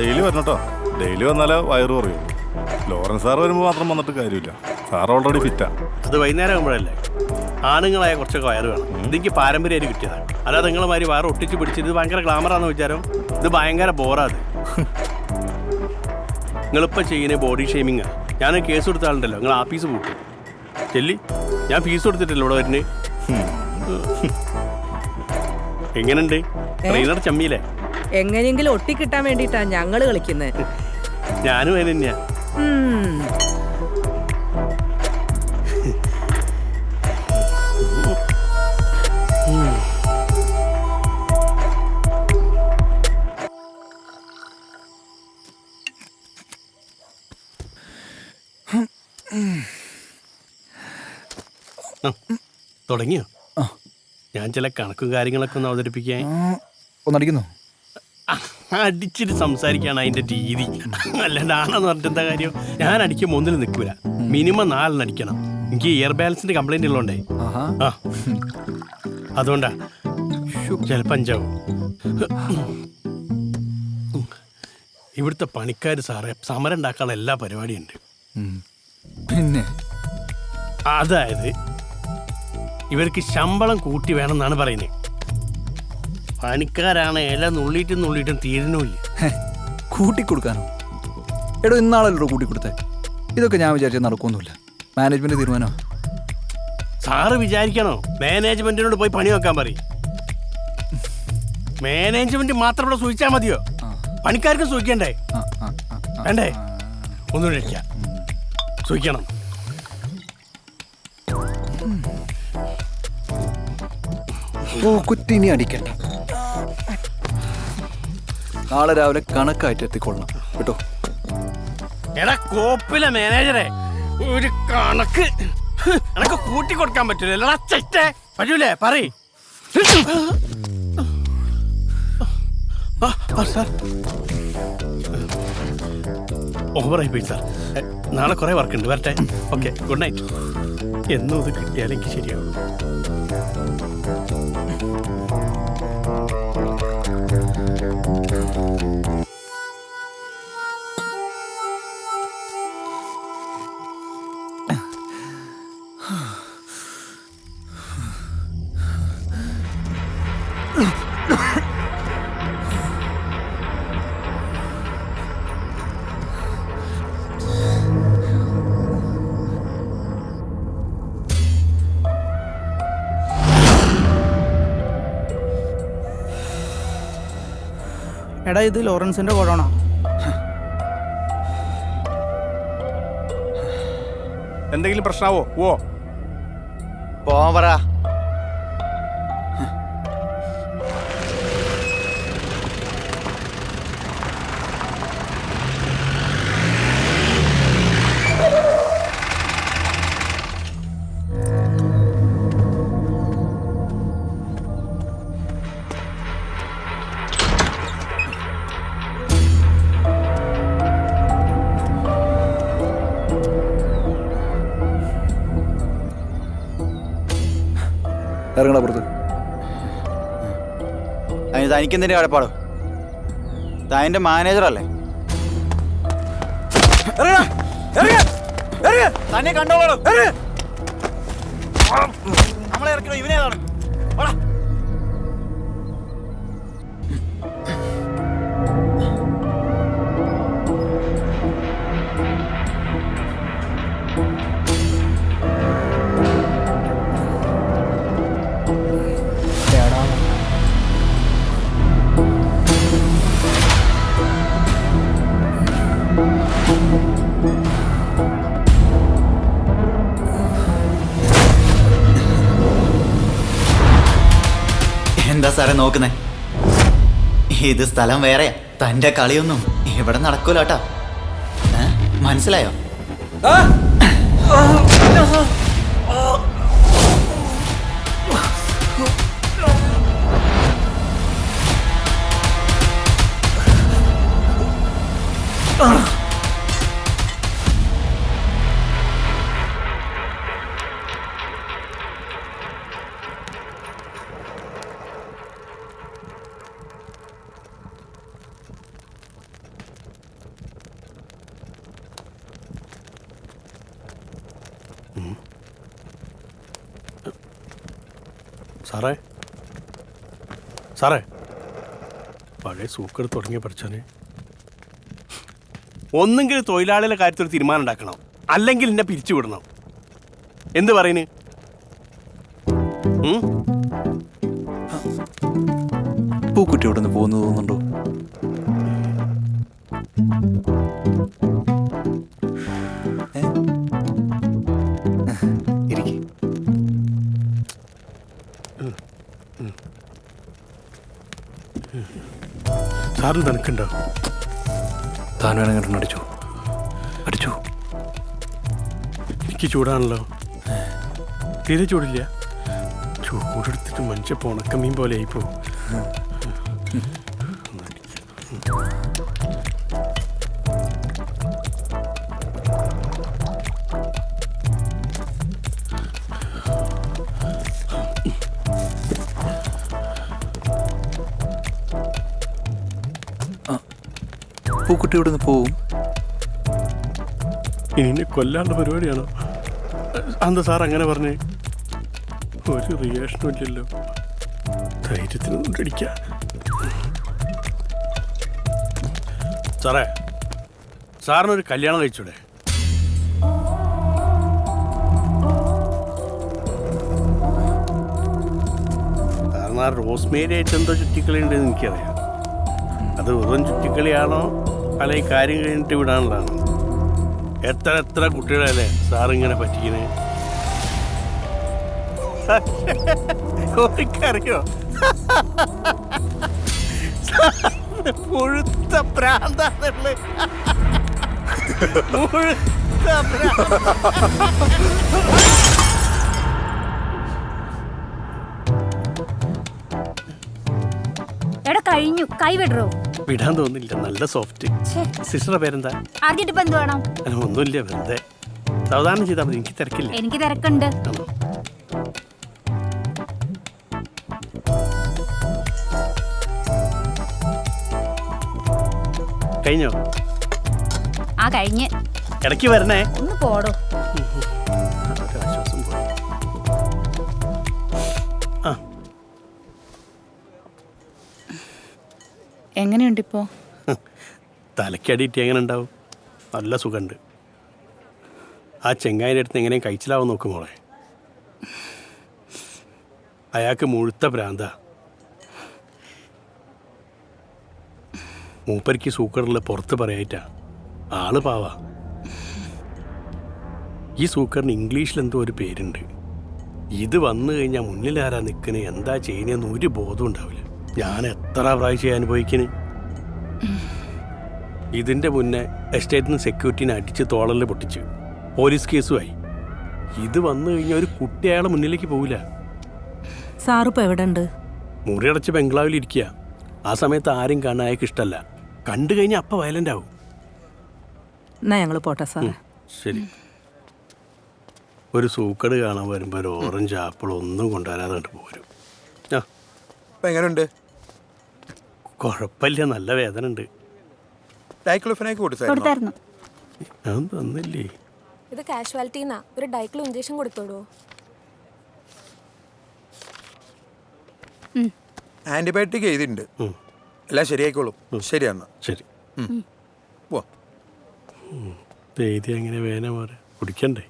Daily വരണം കേട്ടോ daily വന്നാലേ വയറ് കുറയും. ലോറൻസ് സാർ വരുമ്പോൾ മാത്രം വന്നിട്ട് കാര്യമില്ല. സാർ ഓൾറെഡി ഫിറ്റാ അത് വൈകുന്നേരം ആകുമ്പോഴല്ലേ ആണുങ്ങളായ കുറച്ചൊക്കെ വയറ് വേണം. ഇതെനിക്ക് പാരമ്പര്യമായിട്ട് കിട്ടിയതാണ് അല്ലാതെ നിങ്ങളമാതിരി വയറ് ഒട്ടിച്ച് പിടിച്ചിട്ട് ഇത് ഭയങ്കര ഗ്ലാമറാന്ന് വിചാരം. ഇത് ഭയങ്കര ബോറാത് നിങ്ങളിപ്പോൾ ചെയ്യുന്ന ബോഡി ഷേമിങ് ഞാൻ കേസ് കൊടുത്ത ആളുണ്ടല്ലോ. നിങ്ങൾ ആഫീസ് പൂട്ടും. ചെല്ലി. ഞാൻ ഫീസ് കൊടുത്തിട്ടില്ല ഇവിടെ വരുന്നത് എങ്ങനെയുണ്ട് ട്രെയിനർ ചമ്മിയില്ലേ? എങ്ങനെയെങ്കിലും ഒട്ടിക്കിട്ടാൻ വേണ്ടിട്ടാ ഞങ്ങൾ കളിക്കുന്നത് ഞാനും അതിന് തന്നെയാ. ആ, തുടങ്ങിയോ? ഞാൻ ചില കണക്കും കാര്യങ്ങളൊക്കെ ഒന്ന് അവതരിപ്പിക്കാൻ. ഒന്നടിക്കുന്നു? അടിച്ചിട്ട് സംസാരിക്കാണ് അതിന്റെ രീതി. അല്ലാണ്ട് ആണെന്ന് പറഞ്ഞിട്ട് എന്താ കാര്യം? ഞാൻ അടിക്കുമ്പോൾ ഒന്നിൽ നിൽക്കൂല. മിനിമം നാലെണ്ണം അടിക്കണം. എനിക്ക് ഇയർ ബാലൻസിന്റെ കംപ്ലൈന്റ് ഉള്ളതുകൊണ്ടേ ആ. അതുകൊണ്ടാ. ചിലപ്പോൾ അഞ്ചാവും. ഇവിടുത്തെ പണിക്കാർ സാറേ സമരം ഉണ്ടാക്കാനുള്ള എല്ലാ പരിപാടിയും ഉണ്ട് പിന്നെ? അതായത് ഇവർക്ക് ശമ്പളം കൂട്ടി വേണമെന്നാണ് പറയുന്നത് പണിക്കാരാണ് ഇല നുള്ളിയിട്ടും നുള്ളിയിട്ടും തീരുന്നുമില്ല ഹെ, കൂട്ടിക്കൊടുക്കാനോ? എടോ ഇന്നാളല്ലോ കൂട്ടിക്കൊടുത്തേ? ഇതൊക്കെ ഞാൻ വിചാരിച്ചാൽ നടക്കൊന്നുമില്ല മാനേജ്മെന്റ് തീരുമാനോ? സാറ് വിചാരിക്കണോ? മാനേജ്മെന്റിനോട് പോയി പണി വെക്കാൻ പറയും. മാനേജ്മെന്റ് മാത്രം ഇവിടെ സൂചിച്ചാൽ മതിയോ? പണിക്കാർക്ക് സൂചിക്കണ്ടേ ആ. വേണ്ടേ ഒന്നും അടിക്കാം സൂചിക്കണം ഓ കുറ്റി ഇനി അടിക്കണ്ട. നാളെ രാവിലെ കണക്കായിട്ട് എത്തിക്കൊള്ളണം. കേട്ടോ? എടാ കോപ്പിലെ മാനേജറെ ഒരു കണക്ക്. കണക്ക് കൂട്ടി കൊടുക്കാൻ പറ്റൂല. ചെറ്റേ പറ്റൂലേ പറ നാളെ കുറെ വർക്ക് ഉണ്ട് വരട്ടെ. ഓക്കെ ഗുഡ് നൈറ്റ് എന്നും ഇത് കിട്ടിയാലെനിക്ക് ശരിയാവും എടാ ഇത് ലോറൻസിന്റെ കൊറോണ എന്തെങ്കിലും പ്രശ്നാവോ? ഓ പോവാൻ ഇറങ്ങണ പുറത്ത്. അതിന് തനിക്കെന്തിന്റെ കടപ്പാടോ താന്റെ മാനേജറല്ലേ തന്നെ കണ്ടോളൂ നമ്മളെ ഇറക്കണോ ഇവനേതാണ് വാടാ. എന്താ സാറേ നോക്കുന്നേ? ഇത് സ്ഥലം വേറെയാ തന്റെ കളിയൊന്നും ഇവിടെ നടക്കൂലോട്ടാ. മനസ്സിലായോ? സാറേ? സാറേ? പഴയ സൂക്കർ തുടങ്ങിയ പഠിച്ചാനെ ഒന്നെങ്കിൽ തൊഴിലാളികളുടെ കാര്യത്തിൽ ഒരു തീരുമാനം ഉണ്ടാക്കണം. അല്ലെങ്കിൽ എന്നെ പിരിച്ചുവിടണം എന്ത് പറയുന്നു? പൂക്കുട്ടി ഇവിടെ നിന്ന് പോകുന്നു തോന്നുന്നുണ്ടോ? സാറിന് തണുക്കുണ്ടോ താൻ വേണമെങ്കിൽ അടിച്ചു. അടിച്ചു. എനിക്ക് ചൂടാണല്ലോ. തീരെ ചൂടില്ല. ചൂടെടുത്തിട്ട് മനുഷ്യ പൊണക്കമീൻ പോലെ ആയിപ്പോ പൂക്കുട്ടി ഇവിടെ നിന്ന് പോവും? ഇനി കൊല്ലാണ്ട പരിപാടിയാണോ? എന്താ സാർ അങ്ങനെ പറഞ്ഞേ ഒരു റിയാക്ഷനും ഇല്ലല്ലോ. ധൈര്യത്തിനൊന്നും അടിക്ക സാറേ സാറിനൊരു കല്യാണം കഴിച്ചൂടെ? റോസ്മേരി ആയിട്ട് എന്തോ ചുറ്റിക്കളി ഉണ്ടെന്ന് എനിക്കറിയാം. അത് വെറും ചുറ്റിക്കളിയാണോ? അല്ല ഈ കാര്യം കഴിഞ്ഞിട്ട് വിടാനുള്ളതാണ്. എത്ര എത്ര കുട്ടികളല്ലേ സാറിങ്ങനെ പറ്റിക്കണേ? ഓർക്കറിയോ? പുഴുത്ത പ്രാന്താണല്ലേ? മുഴുത്ത ഭ്രാന്ത്. എടാ കഴിഞ്ഞു. കൈവിടറോ വിടാൻ തോന്നില്ല. നല്ല സോഫ്റ്റ് സിസ്റ്ററെ സിസ്റ്ററുടെ പേരെന്താ? അറിഞ്ഞിട്ട് ഇപ്പൊ എന്ത് വേണം? അല്ല ഒന്നുമില്ല വെറുതെ. സാവധാനം ചെയ്താൽ മതി എനിക്ക് തിരക്കില്ല. എനിക്ക് തിരക്കുണ്ട്. ആണോ? കഴിഞ്ഞോ? ആ കഴിഞ്ഞ്. ഇടയ്ക്ക് വരണേ. ഒന്ന് പോടോ. എങ്ങനെയുണ്ടിപ്പോ? തലക്കടിയിട്ട് എങ്ങനെ ഉണ്ടാവും നല്ല സുഖമുണ്ട്. ആ ചെങ്ങായിന്റെ അടുത്ത് എങ്ങനെയും കഴിച്ചിലാവും നോക്ക് മോളെ. അയാൾക്ക് മുഴുത്ത ഭ്രാന്ത മൂപ്പരിക്ക് സൂക്കറിൽ പുറത്ത് പറയായിട്ടാ. ആൾ പാവാ. ഈ സൂക്കറിന് ഇംഗ്ലീഷിൽ എന്തോ ഒരു പേരുണ്ട്. ഇത് വന്നു കഴിഞ്ഞാൽ മുന്നിലാരാ നിൽക്കുന്നത് എന്താ ചെയ്യുന്നതെന്ന് ഒരു ബോധം ഉണ്ടാവില്ല ഞാൻ എത്ര പ്രാവശ്യം അനുഭവിക്കണ്? ഇതിന്റെ മുന്നേ എസ്റ്റേറ്റിൽ നിന്ന് സെക്യൂരിറ്റിനെ അടിച്ച് തോളൽ പൊട്ടിച്ച് പോലീസ് കേസുമായി ഇത് വന്നു കഴിഞ്ഞാൽ ഒരു കുട്ടി അയാളെ മുന്നിലേക്ക് പോവില്ല. സാറിപ്പോ എവിടെ ഉണ്ട് മുറിയടച്ച് ബംഗ്ലാവിൽ ഇരിക്കുക ആ സമയത്ത് ആരും കാണാൻ അയാൾക്ക് ഇഷ്ടമല്ല കണ്ടു കഴിഞ്ഞാൽ അപ്പം വയലന്റ് ആവും. എന്നാ ഞങ്ങൾ പോട്ടെ സാറേ. ശരി. ഒരു സൂക്കട് കാണാൻ വരുമ്പോൾ ഒരു ഓറഞ്ച് ആപ്പിൾ ഒന്നും കൊണ്ടുവരാതെ കണ്ട് പോരും. ആ. എങ്ങനെയുണ്ട് കുഴപ്പമില്ല നല്ല വേദന ഉണ്ട്. ഡൈക്ലോഫിനേക്ക് കൊടുത്തായിരുന്നു കൊടുത്തായിരുന്നു. ഞാൻ തന്നില്ലേ? ഇത് കാഷ്വാലിറ്റിന്നാ. ഒരു ഡൈക്ലോ ഇഞ്ചക്ഷൻ കൊടുത്തോളൂ ആന്റിബയോട്ടിക് എഴുതിയിട്ടുണ്ട്. ഉം. എല്ലാം ശരിയായിക്കോളും. ശരി എന്നാ. ശരി. പോ ഇത് എഴുതി എങ്ങനെ വേദന മാറി. കുടിക്കണ്ടേ?